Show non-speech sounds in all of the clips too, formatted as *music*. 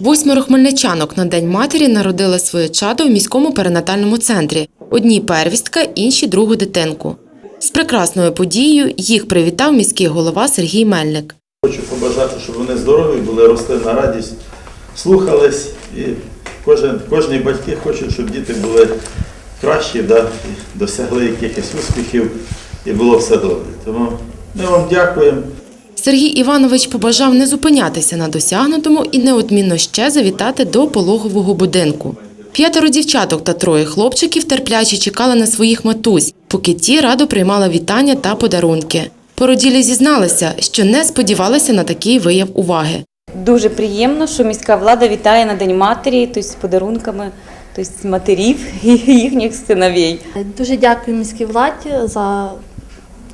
Восьмеро хмельничанок на День матері народили своє чадо в міському перинатальному центрі. Одній первістка, інші другу дитинку. З прекрасною подією їх привітав міський голова Сергій Мельник. Хочу побажати, щоб вони здорові були, росли на радість, слухались. І кожен, кожні батьки хочуть, щоб діти були кращі, да, досягли якихось успіхів і було все добре. Тому ми вам дякуємо. Сергій Іванович побажав не зупинятися на досягнутому і неодмінно ще завітати до пологового будинку. П'ятеро дівчаток та троє хлопчиків терпляче чекали на своїх матусь, поки ті радо приймали вітання та подарунки. Породілі зізналися, що не сподівалися на такий вияв уваги. Дуже приємно, що міська влада вітає на День матері, тобто з подарунками тобто матерів *laughs* і їхніх синовей. Дуже дякую міській владі за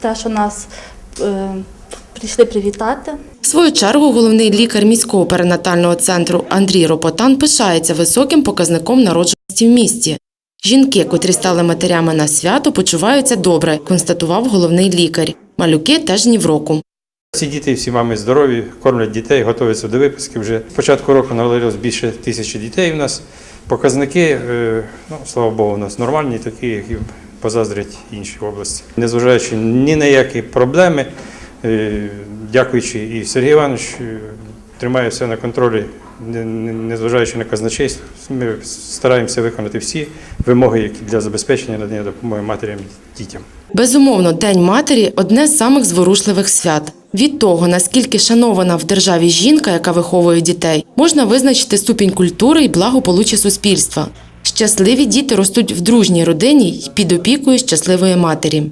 те, що нас е, прийшли привітати. В свою чергу головний лікар міського перинатального центру Андрій Ропотан пишається високим показником народжуваності в місті. Жінки, котрі стали матерями на свято, почуваються добре, констатував головний лікар. Малюки теж ні в року. Всі діти, всі мами здорові, кормлять дітей, готуються до виписки. Вже з початку року народилось більше тисячі дітей у нас. Показники, е, ну, слава Богу, у нас нормальні, такі, які позаздрять інші області. Незважаючи ні на які проблеми, дякуючи і Сергій Іванович е, тримає все на контролі, не- не- незважаючи на казначейство, ми стараємося виконати всі вимоги, які для забезпечення надання допомоги матерям і дітям. Безумовно, День матері одне з самих зворушливих свят. Від того, наскільки шанована в державі жінка, яка виховує дітей, можна визначити ступінь культури і благополуччя суспільства. Щасливі діти ростуть в дружній родині й під опікою щасливої матері.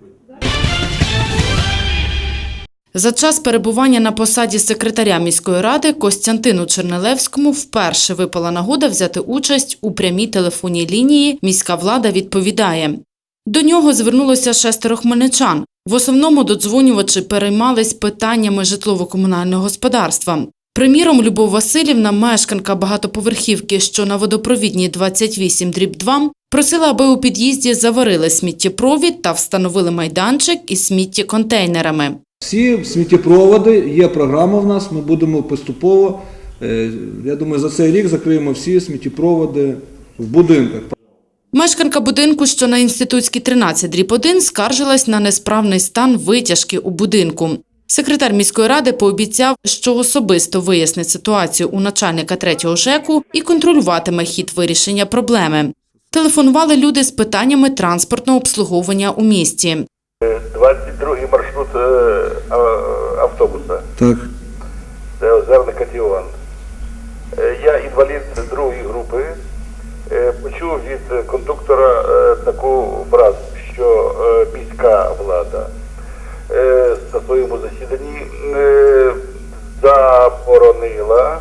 За час перебування на посаді секретаря міської ради Костянтину Чернелевському вперше випала нагода взяти участь у прямій телефонній лінії Міська влада відповідає. До нього звернулося шестеро хмельничан. В основному додзвонювачі переймались питаннями житлово-комунального господарства. Приміром, Любов Васильівна, мешканка багатоповерхівки, що на водопровідній 28 дріб 2, просила, аби у під'їзді заварили сміттєпровід та встановили майданчик із сміттєконтейнерами. Всі сміттєпроводи, є програма в нас, ми будемо поступово, е, я думаю, за цей рік закриємо всі сміттєпроводи в будинках. Мешканка будинку, що на інститутській 13 дріб 1, скаржилась на несправний стан витяжки у будинку. Секретар міської ради пообіцяв, що особисто вияснить ситуацію у начальника третього ЖЕКу і контролюватиме хід вирішення проблеми. Телефонували люди з питаннями транспортного обслуговування у місті. 22 маршрут е, а- автобуса. Так. Це Озерний Катіон. Е, Я інвалід другої групи. Е, Почув від кондуктора е, таку фразу, що міська влада на своєму засіданні заборонила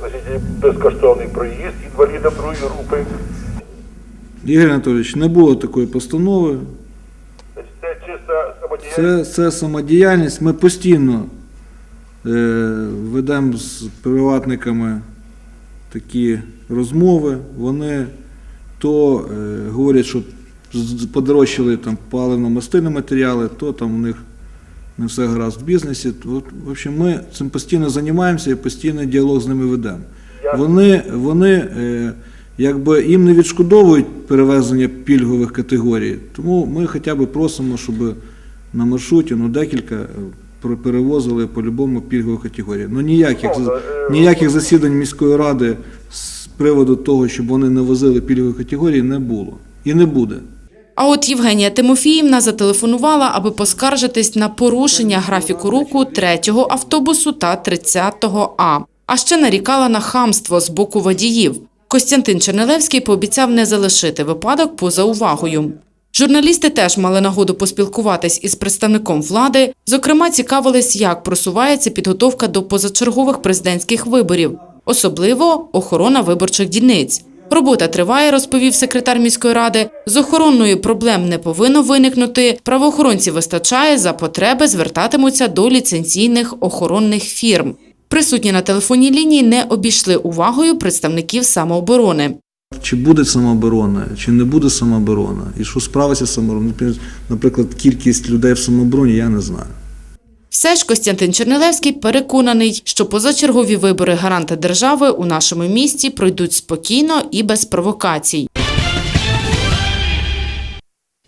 значить, безкоштовний проїзд інвалідам другої групи. Ігор Анатолійович, не було такої постанови. Значить, Це чиста самодіяльність. Це, це самодіяльність. Ми постійно е, ведемо з приватниками такі розмови. Вони то е, говорять, що подорожчали там паливно-мастильні матеріали, то там у них не все гаразд в бізнесі. От, в общем, ми цим постійно займаємося і постійно діалог з ними ведемо. Вони, вони е, якби їм не відшкодовують перевезення пільгових категорій, тому ми хоча б просимо, щоб на маршруті ну, декілька е, перевозили по-любому пільгову категорію. Ну ніяких, Ну, за- е, ніяких засідань міської ради з приводу того, щоб вони не возили пільгові категорії, не було. І не буде. А от Євгенія Тимофіївна зателефонувала, аби поскаржитись на порушення графіку руху 3-го автобусу та 30-го А. А ще нарікала на хамство з боку водіїв. Костянтин Чернелевський пообіцяв не залишити випадок поза увагою. Журналісти теж мали нагоду поспілкуватись із представником влади. Зокрема, цікавились, як просувається підготовка до позачергових президентських виборів, особливо охорона виборчих дільниць. Робота триває, розповів секретар міської ради. З охороною проблем не повинно виникнути. Правоохоронців вистачає, за потреби звертатимуться до ліцензійних охоронних фірм. Присутні на телефонній лінії не обійшли увагою представників самооборони. Чи буде самооборона, чи не буде самооборона, і що справиться з самообороною. Наприклад, кількість людей в самообороні я не знаю. Все ж Костянтин Чернилевський переконаний, що позачергові вибори гаранта держави у нашому місті пройдуть спокійно і без провокацій.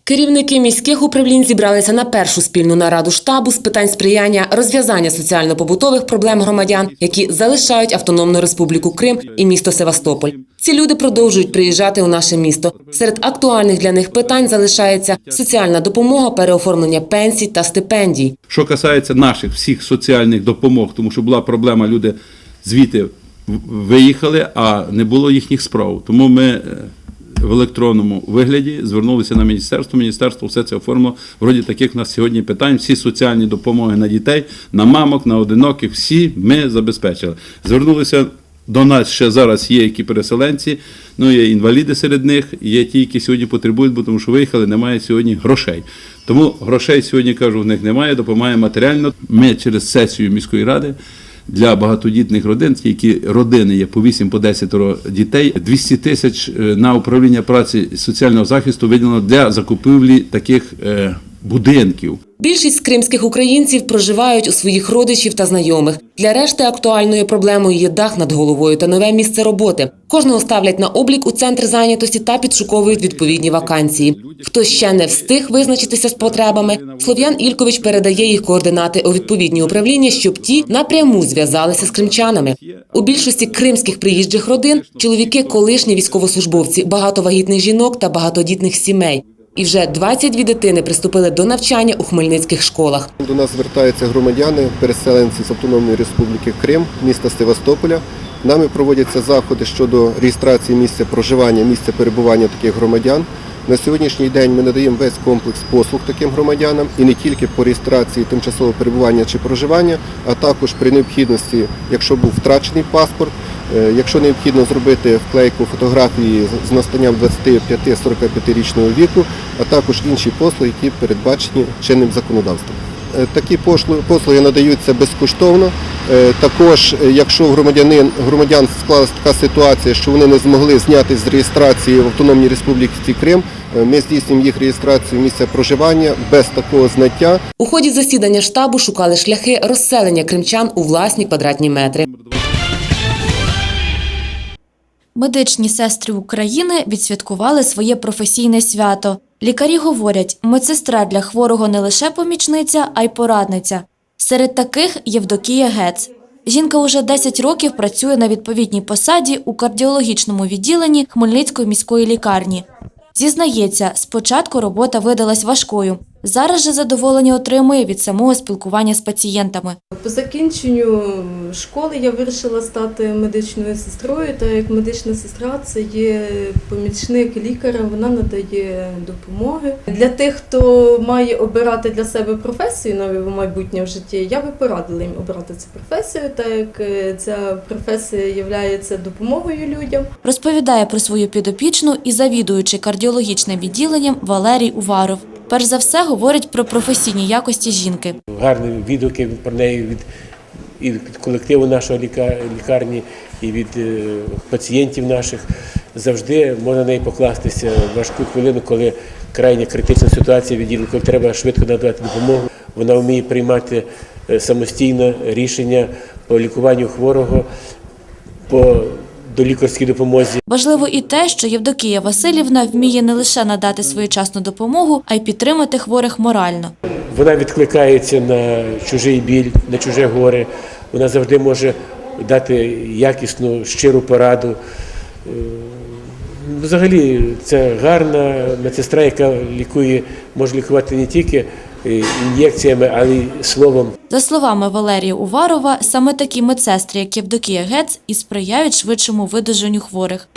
Керівники міських управлінь зібралися на першу спільну нараду штабу з питань сприяння розв'язання соціально-побутових проблем громадян, які залишають Автономну Республіку Крим і місто Севастополь. Ці люди продовжують приїжджати у наше місто. Серед актуальних для них питань залишається соціальна допомога, переоформлення пенсій та стипендій. Що касається наших всіх соціальних допомог, тому що була проблема, люди звідти виїхали, а не було їхніх справ. Тому ми е, в електронному вигляді звернулися на міністерство. Міністерство все це оформило. Вроді таких у нас сьогодні питань. Всі соціальні допомоги на дітей, на мамок, на одиноких, всі ми забезпечили. Звернулися. До нас ще зараз є які переселенці, ну є інваліди серед них, є ті, які сьогодні потребують, бо тому що виїхали, немає сьогодні грошей. Тому грошей сьогодні кажу, в них немає, допомагає матеріально. Ми через сесію міської ради для багатодітних родин, які родини є по 8 по 10 дітей, 200 тисяч е, на управління праці соціального захисту виділено для закупівлі таких е, будинків. Більшість кримських українців проживають у своїх родичів та знайомих. Для решти актуальною проблемою є дах над головою та нове місце роботи. Кожного ставлять на облік у центр зайнятості та підшуковують відповідні вакансії. Хто ще не встиг визначитися з потребами, Слов'ян Ількович передає їх координати у відповідні управління, щоб ті напряму зв'язалися з кримчанами. У більшості кримських приїжджих родин чоловіки колишні військовослужбовці, багато вагітних жінок та багатодітних сімей. І вже 22 дитини приступили до навчання у хмельницьких школах. До нас звертаються громадяни, переселенці з Автономної Республіки Крим, міста Севастополя. Нами проводяться заходи щодо реєстрації місця проживання, місця перебування таких громадян. На сьогоднішній день ми надаємо весь комплекс послуг таким громадянам і не тільки по реєстрації тимчасового перебування чи проживання, а також при необхідності, якщо був втрачений паспорт, якщо необхідно зробити вклейку фотографії з- настанням 25-45 річного віку, а також інші послуги, які передбачені чинним законодавством. Е, Такі послуги надаються безкоштовно. Е, Також, е, якщо громадянин громадян склалася така ситуація, що вони не змогли зняти з реєстрації в Автономній Республіці Крим, е, ми здійснюємо їх реєстрацію місця проживання без такого знаття. У ході засідання штабу шукали шляхи розселення кримчан у власні квадратні метри. Медичні сестри України відсвяткували своє професійне свято. Лікарі говорять, медсестра для хворого не лише помічниця, а й порадниця. Серед таких Євдокія Гец. Жінка уже 10 років працює на відповідній посаді у кардіологічному відділенні Хмельницької міської лікарні. Зізнається, спочатку робота видалась важкою. Зараз же задоволення отримує від самого спілкування з пацієнтами. По закінченню школи я вирішила стати медичною сестрою, так як медична сестра це є помічник лікаря, вона надає допомоги. Для тих, хто має обирати для себе професію на майбутнє в житті, я би порадила їм обрати цю професію, так як е, ця професія є допомогою людям. Розповідає про свою підопічну і завідуючий кардіологічним відділенням Валерій Уваров. Перш за все говорить про професійні якості жінки. гарні відгуки про неї від, і від колективу ліка- лікарні, і від е, пацієнтів наших. Завжди можна на неї покластися в важку хвилину, коли крайня критична ситуація відділу, коли треба швидко надавати допомогу. Вона вміє приймати е, самостійно рішення по лікуванню хворого, по долікарській допомозі. Важливо і те, що Євдокія Васильівна вміє не лише надати своєчасну допомогу, а й підтримати хворих морально. Вона відкликається на чужий біль, на чуже горе. Вона завжди може дати якісну, щиру пораду. Е, Взагалі, це гарна медсестра, яка лікує, може лікувати не тільки е, ін'єкціями, але й словом. За словами Валерія Уварова, саме такі медсестри, як Євдокія Гец, і сприяють швидшому видужанню хворих.